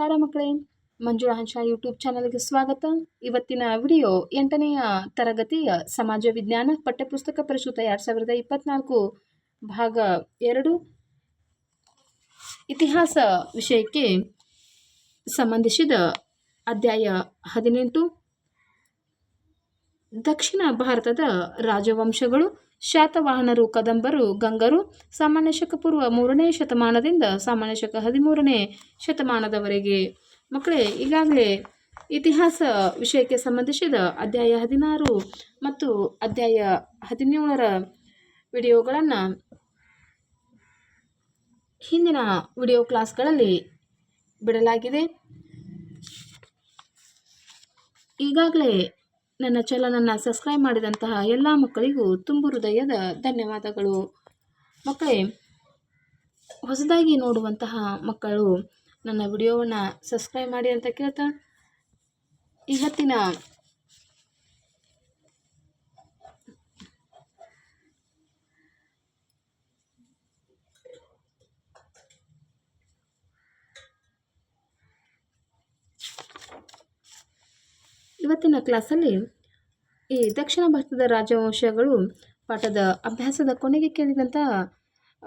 ನಮಸ್ಕಾರ ಮಕ್ಕಳೇ. ಮಂಜುಳಾ ಹಂಶ ಯೂಟ್ಯೂಬ್ ಚಾನಲ್ಗೆ ಸ್ವಾಗತ. ಇವತ್ತಿನ ವಿಡಿಯೋ ಎಂಟನೆಯ ತರಗತಿಯ ಸಮಾಜ ವಿಜ್ಞಾನ ಪಠ್ಯಪುಸ್ತಕ ಪ್ರಸ್ತುತ ಎರಡು ಸಾವಿರದ ಇಪ್ಪತ್ನಾಲ್ಕು ಭಾಗ ಎರಡು. ಇತಿಹಾಸ ವಿಷಯಕ್ಕೆ ಸಂಬಂಧಿಸಿದ ಅಧ್ಯಾಯ ಹದಿನೆಂಟು. ದಕ್ಷಿಣ ಭಾರತದ ರಾಜವಂಶಗಳು ಶಾತವಾಹನರು ಕದಂಬರು ಗಂಗರು ಸಾಮಾನ್ಯ ಶಕ ಪೂರ್ವ ಮೂರನೇ ಶತಮಾನದಿಂದ ಸಾಮಾನ್ಯ ಶಕ ಹದಿಮೂರನೇ ಶತಮಾನದವರೆಗೆ. ಮಕ್ಕಳೇ, ಈಗಾಗಲೇ ಇತಿಹಾಸ ವಿಷಯಕ್ಕೆ ಸಂಬಂಧಿಸಿದ ಅಧ್ಯಾಯ ಹದಿನಾರು ಮತ್ತು ಅಧ್ಯಾಯ ಹದಿನೇಳರ ವಿಡಿಯೋಗಳನ್ನು ಹಿಂದಿನ ವಿಡಿಯೋ ಕ್ಲಾಸ್ಗಳಲ್ಲಿ ಬಿಡಲಾಗಿದೆ. ಈಗಾಗಲೇ ನನ್ನ ಚಾನಲನ್ನು ಸಬ್ಸ್ಕ್ರೈಬ್ ಮಾಡಿದಂತಹ ಎಲ್ಲ ಮಕ್ಕಳಿಗೂ ತುಂಬು ಹೃದಯದ ಧನ್ಯವಾದಗಳು. ಮಕ್ಕಳೇ, ಹೊಸದಾಗಿ ನೋಡುವಂತಹ ಮಕ್ಕಳು ನನ್ನ ವಿಡಿಯೋವನ್ನು ಸಬ್ಸ್ಕ್ರೈಬ್ ಮಾಡಿ ಅಂತ ಕೇಳ್ತಾ ಇವತ್ತಿನ ಇವತ್ತಿನ ಕ್ಲಾಸಲ್ಲಿ ಈ ದಕ್ಷಿಣ ಭಾರತದ ರಾಜವಂಶಗಳು ಪಾಠದ ಅಭ್ಯಾಸದ ಕೊನೆಗೆ ಕೇಳಿದಂಥ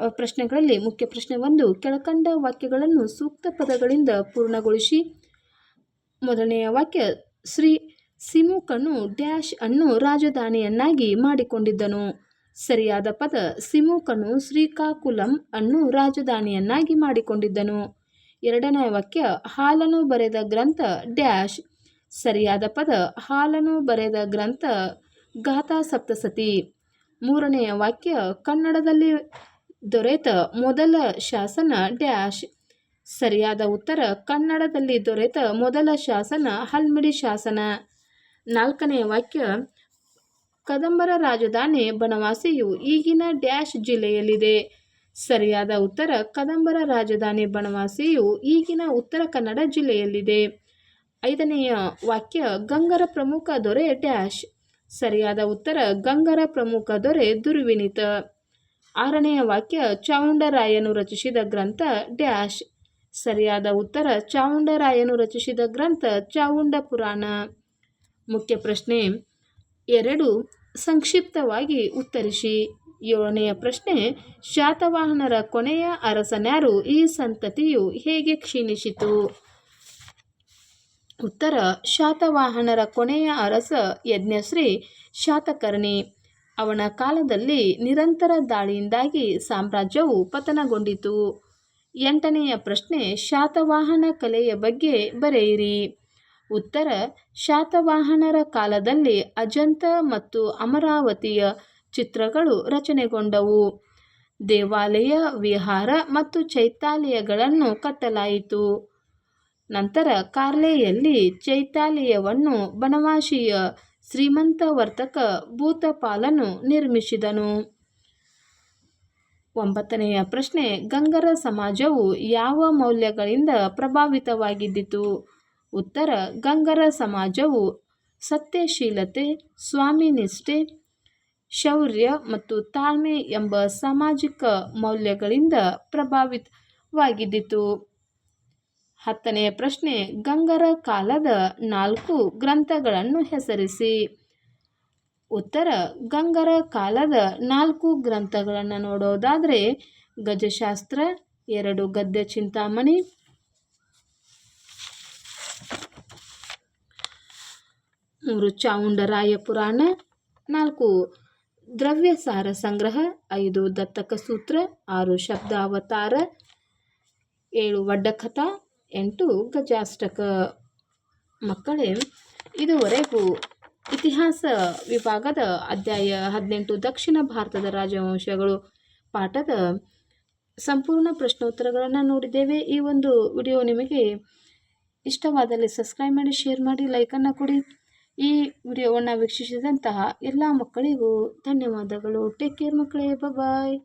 ಪ್ರಶ್ನೆಗಳಲ್ಲಿ ಮುಖ್ಯ ಪ್ರಶ್ನೆ ಒಂದು, ಕೆಳಕಂಡ ವಾಕ್ಯಗಳನ್ನು ಸೂಕ್ತ ಪದಗಳಿಂದ ಪೂರ್ಣಗೊಳಿಸಿ. ಮೊದಲನೆಯ ವಾಕ್ಯ, ಶ್ರೀ ಸಿಮುಕನು ಡ್ಯಾಶ್ ಅನ್ನು ರಾಜಧಾನಿಯನ್ನಾಗಿ ಮಾಡಿಕೊಂಡಿದ್ದನು. ಸರಿಯಾದ ಪದ, ಸಿಮುಕನು ಶ್ರೀಕಾಕುಲಂ ಅನ್ನು ರಾಜಧಾನಿಯನ್ನಾಗಿ ಮಾಡಿಕೊಂಡಿದ್ದನು. ಎರಡನೇ ವಾಕ್ಯ, ಹಾಲನು ಬರೆದ ಗ್ರಂಥ ಡ್ಯಾಶ್ ಸರಿಯಾದ ಪದ ಹಾಲನು ಬರೆದ ಗ್ರಂಥ ಗಾಥಾ ಸಪ್ತಸತಿ. ಮೂರನೆಯ ವಾಕ್ಯ, ಕನ್ನಡದಲ್ಲಿ ದೊರೆತ ಮೊದಲ ಶಾಸನ ಡ್ಯಾಶ್. ಸರಿಯಾದ ಉತ್ತರ, ಕನ್ನಡದಲ್ಲಿ ದೊರೆತ ಮೊದಲ ಶಾಸನ ಹಲ್ಮಿಡಿ ಶಾಸನ. ನಾಲ್ಕನೆಯ ವಾಕ್ಯ, ಕದಂಬರ ರಾಜಧಾನಿ ಬನವಾಸಿಯು ಈಗಿನ ಡ್ಯಾಶ್ ಜಿಲ್ಲೆಯಲ್ಲಿದೆ. ಸರಿಯಾದ ಉತ್ತರ, ಕದಂಬರ ರಾಜಧಾನಿ ಬನವಾಸಿಯು ಈಗಿನ ಉತ್ತರ ಕನ್ನಡ ಜಿಲ್ಲೆಯಲ್ಲಿದೆ. ಐದನೆಯ ವಾಕ್ಯ, ಗಂಗರ ಪ್ರಮುಖ ದೊರೆ ಡ್ಯಾಶ್. ಸರಿಯಾದ ಉತ್ತರ, ಗಂಗರ ಪ್ರಮುಖ ದೊರೆ ದುರ್ವಿನಿತ. ಆರನೆಯ ವಾಕ್ಯ ಚಾವುಂಡರಾಯನು ರಚಿಸಿದ ಗ್ರಂಥ ಡ್ಯಾಶ್. ಸರಿಯಾದ ಉತ್ತರ ಚಾವುಂಡರಾಯನು ರಚಿಸಿದ ಗ್ರಂಥ ಚಾವುಂಡ ಪುರಾಣ. ಮುಖ್ಯ ಪ್ರಶ್ನೆ, ಎರಡು ಸಂಕ್ಷಿಪ್ತವಾಗಿ ಉತ್ತರಿಸಿ. ಏಳನೆಯ ಪ್ರಶ್ನೆ, ಶಾತವಾಹನರ ಕೊನೆಯ ಅರಸನ್ಯಾರು ಈ ಸಂತತಿಯು ಹೇಗೆ ಕ್ಷೀಣಿಸಿತು? ಉತ್ತರ ಶಾತವಾಹನರ ಕೊನೆಯ ಅರಸ ಯಜ್ಞಶ್ರೀ ಶಾತಕರ್ಣಿ. ಅವನ ಕಾಲದಲ್ಲಿ ನಿರಂತರ ದಾಳಿಯಿಂದಾಗಿ ಸಾಮ್ರಾಜ್ಯವು ಪತನಗೊಂಡಿತು. ಎಂಟನೆಯ ಪ್ರಶ್ನೆ, ಶಾತವಾಹನ ಕಲೆಯ ಬಗ್ಗೆ ಬರೆಯಿರಿ. ಉತ್ತರ, ಶಾತವಾಹನರ ಕಾಲದಲ್ಲಿ ಅಜಂತ ಮತ್ತು ಅಮರಾವತಿಯ ಚಿತ್ರಗಳು ರಚನೆಗೊಂಡವು. ದೇವಾಲಯ, ವಿಹಾರ ಮತ್ತು ಚೈತ್ಯಾಲಯಗಳನ್ನು ಕಟ್ಟಲಾಯಿತು. ನಂತರ ಕಾರ್ಲೆಯಲ್ಲಿ ಚೈತ್ಯಾಲಯವನ್ನು ಬನವಾಸಿಯ ಶ್ರೀಮಂತ ವರ್ತಕ ಭೂತಪಾಲನು ನಿರ್ಮಿಸಿದನು. ಒಂಬತ್ತನೆಯ ಪ್ರಶ್ನೆ, ಗಂಗರ ಸಮಾಜವು ಯಾವ ಮೌಲ್ಯಗಳಿಂದ ಪ್ರಭಾವಿತವಾಗಿದ್ದಿತು? ಉತ್ತರ, ಗಂಗರ ಸಮಾಜವು ಸತ್ಯಶೀಲತೆ, ಸ್ವಾಮಿನಿಷ್ಠೆ, ಶೌರ್ಯ ಮತ್ತು ತಾಳ್ಮೆ ಎಂಬ ಸಾಮಾಜಿಕ ಮೌಲ್ಯಗಳಿಂದ ಪ್ರಭಾವಿತವಾಗಿದ್ದಿತು. ಹತ್ತನೆಯ ಪ್ರಶ್ನೆ, ಗಂಗರ ಕಾಲದ ನಾಲ್ಕು ಗ್ರಂಥಗಳನ್ನು ಹೆಸರಿಸಿ. ಉತ್ತರ, ಗಂಗರ ಕಾಲದ ನಾಲ್ಕು ಗ್ರಂಥಗಳನ್ನು ನೋಡೋದಾದರೆ, ಗಜಶಾಸ್ತ್ರ, ಎರಡು ಗದ್ಯ ಚಿಂತಾಮಣಿ, ಮೂರು ಚಾವುಂಡರಾಯ ಪುರಾಣ, ನಾಲ್ಕು ದ್ರವ್ಯಸಾರ ಸಂಗ್ರಹ, ಐದು ದತ್ತಕ ಸೂತ್ರ, ಆರು ಶಬ್ದಾವತಾರ, ಏಳು ವಡ್ಡಕಥಾ ಎಂಟು ಗಜಾಷ್ಟಕ ಮಕ್ಕಳೇ, ಇದುವರೆಗೂ ಇತಿಹಾಸ ವಿಭಾಗದ ಅಧ್ಯಾಯ ಹದಿನೆಂಟು ದಕ್ಷಿಣ ಭಾರತದ ರಾಜವಂಶಗಳು ಪಾಠದ ಸಂಪೂರ್ಣ ಪ್ರಶ್ನೋತ್ತರಗಳನ್ನು ನೋಡಿದ್ದೇವೆ. ಈ ಒಂದು ವಿಡಿಯೋ ನಿಮಗೆ ಇಷ್ಟವಾದಲ್ಲಿ ಸಬ್ಸ್ಕ್ರೈಬ್ ಮಾಡಿ, ಶೇರ್ ಮಾಡಿ ಲೈಕನ್ನು ಕೊಡಿ. ಈ ವಿಡಿಯೋವನ್ನು ವೀಕ್ಷಿಸಿದಂತಹ ಎಲ್ಲ ಮಕ್ಕಳಿಗೂ ಧನ್ಯವಾದಗಳು. ಟೇಕ್ ಕೇರ್ ಮಕ್ಕಳೇ ಬಾಯ್